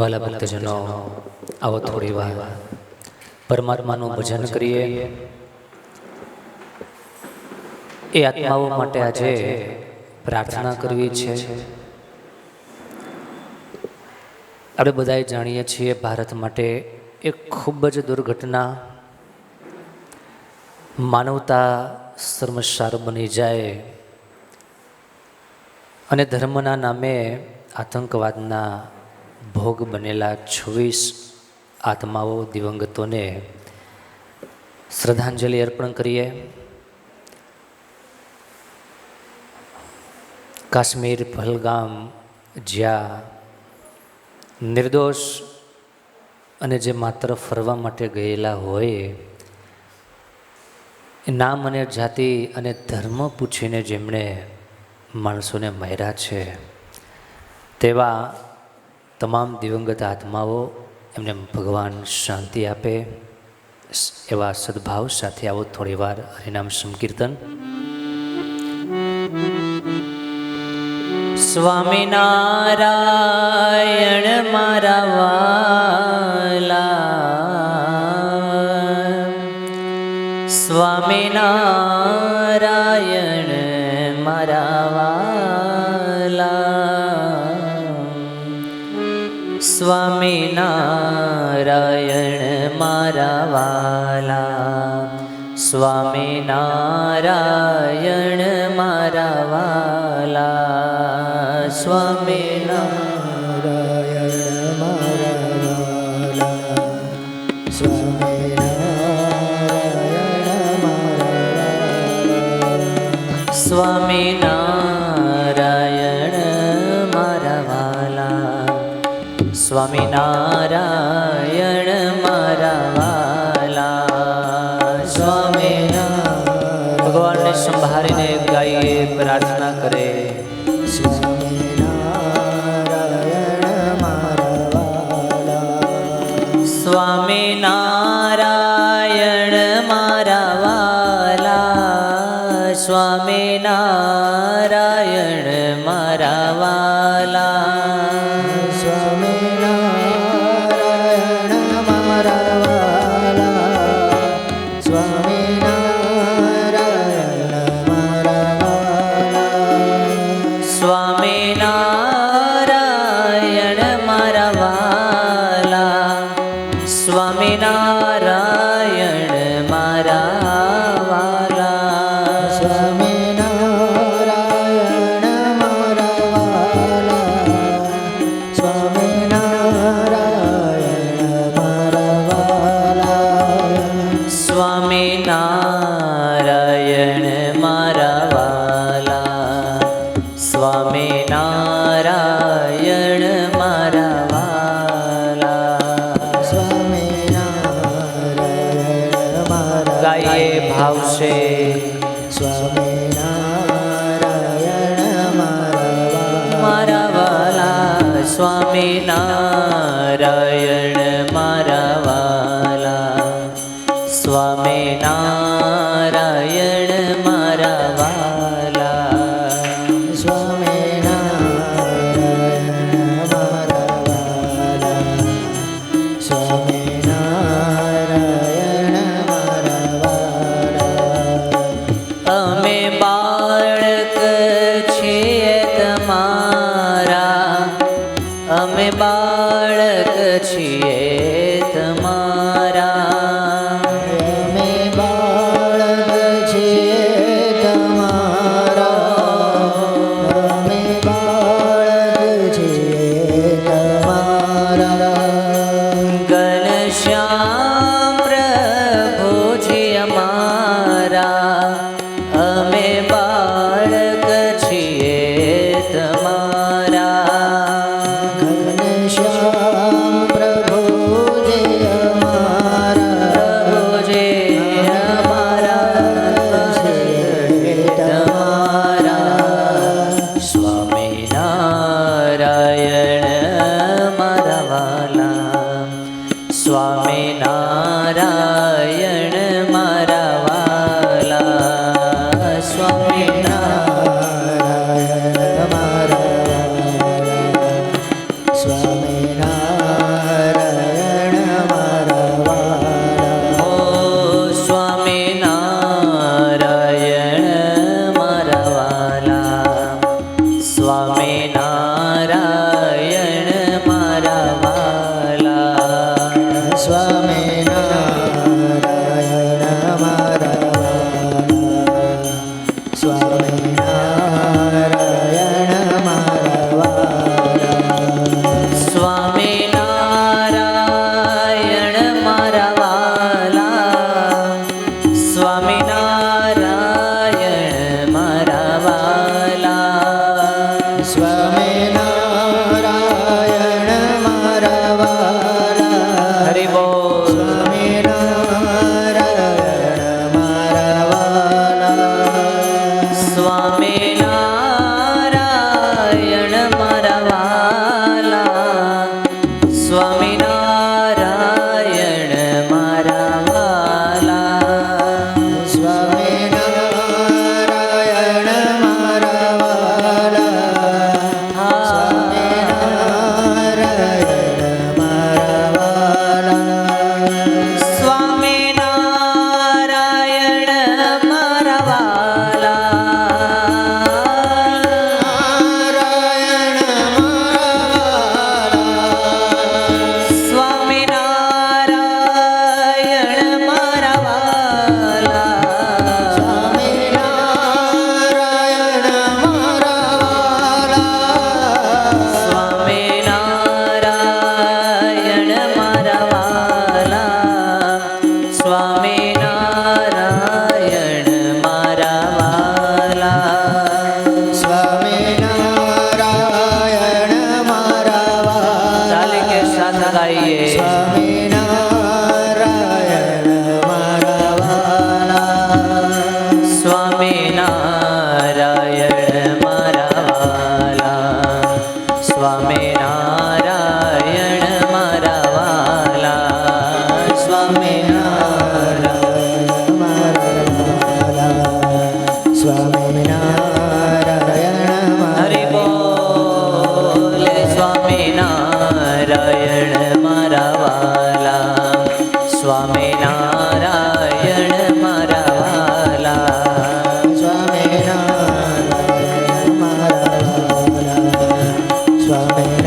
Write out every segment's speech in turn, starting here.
વાલા ભક્તજનો, આવો થોડી વાર પરમાત્માનું ભજન કરીએ. એ આત્માઓ માટે આજે પ્રાર્થના કરવી છે. આપણે બધાએ જાણીએ છીએ ભારત માટે એક ખૂબ જ દુર્ઘટના. માનવતા શર્મસાર બની જાય અને ધર્મના નામે આતંકવાદના ભોગ બનેલા છવ્વીસ આત્માઓ દિવંગતોને શ્રદ્ધાંજલિ અર્પણ કરીએ. કાશ્મીર, પહલગામ, જ્યાં નિર્દોષ અને જે માત્ર ફરવા માટે ગયેલા હોય નામ અને જાતિ અને ધર્મ પૂછીને જેમણે માણસોને માર્યા છે, તેવા તમામ દિવંગત આત્માઓ એમને ભગવાન શાંતિ આપે. એવા સદભાવ સાથે આવો થોડી વાર હરિનામ સંકીર્તન. સ્વામિનારાયણ મારા વાલા વાલા. સ્વામિનારાયણ મારા વાલા. સ્વામી નારાયણ મારા વાલા. સ્વામિનારાયણ સ્વામિનારાયણ મારા વાલા સ્વામિનારાયણ સ્વામિનારાયણ મારા વાલા સ્વામિનારાયણ મારા વાલા ગાઈએ ભાવશે મારા વાલા સ્વામિનારાયણ મારા વાલા સ્વામિનારાયણ Eh. Bye.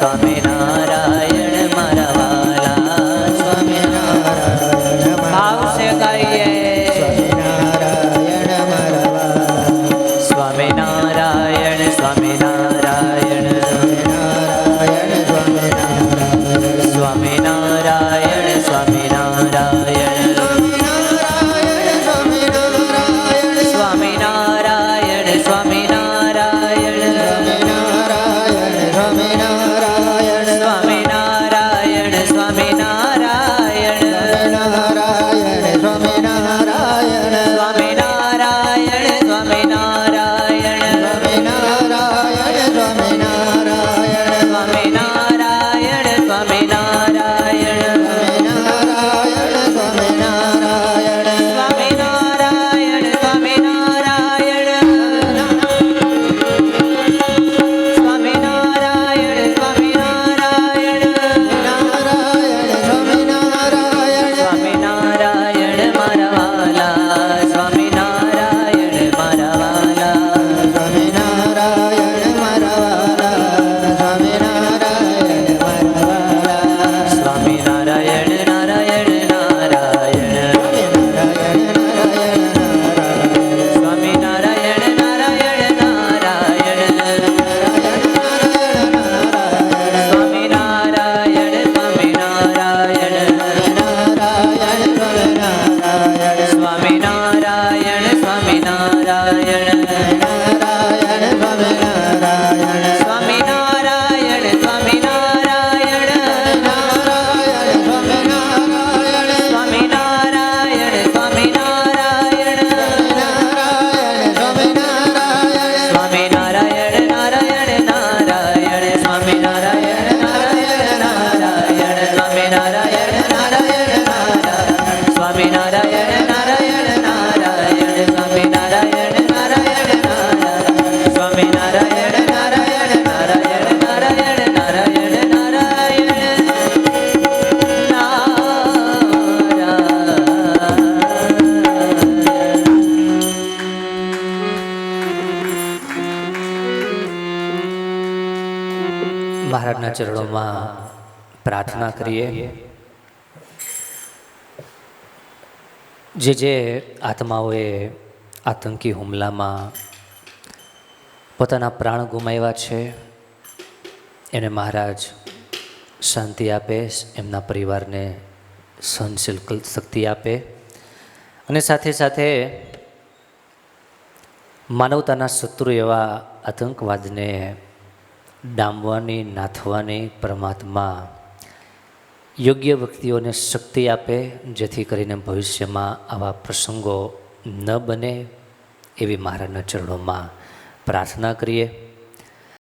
সবে મહારાજના ચરણોમાં પ્રાર્થના કરીએ. જે જે આત્માઓએ આતંકી હુમલામાં પોતાના પ્રાણ ગુમાવ્યા છે, એને મહારાજ શાંતિ આપે, એમના પરિવારને સહનશીલ શક્તિ આપે. અને સાથે સાથે માનવતાના શત્રુ એવા આતંકવાદને ડામવાની, નાથવાની પરમાત્મા યોગ્ય વ્યક્તિઓને શક્તિ આપે, જેથી કરીને ભવિષ્યમાં આવા પ્રસંગો ન બને એવી મહારાજના ચરણોમાં પ્રાર્થના કરીએ.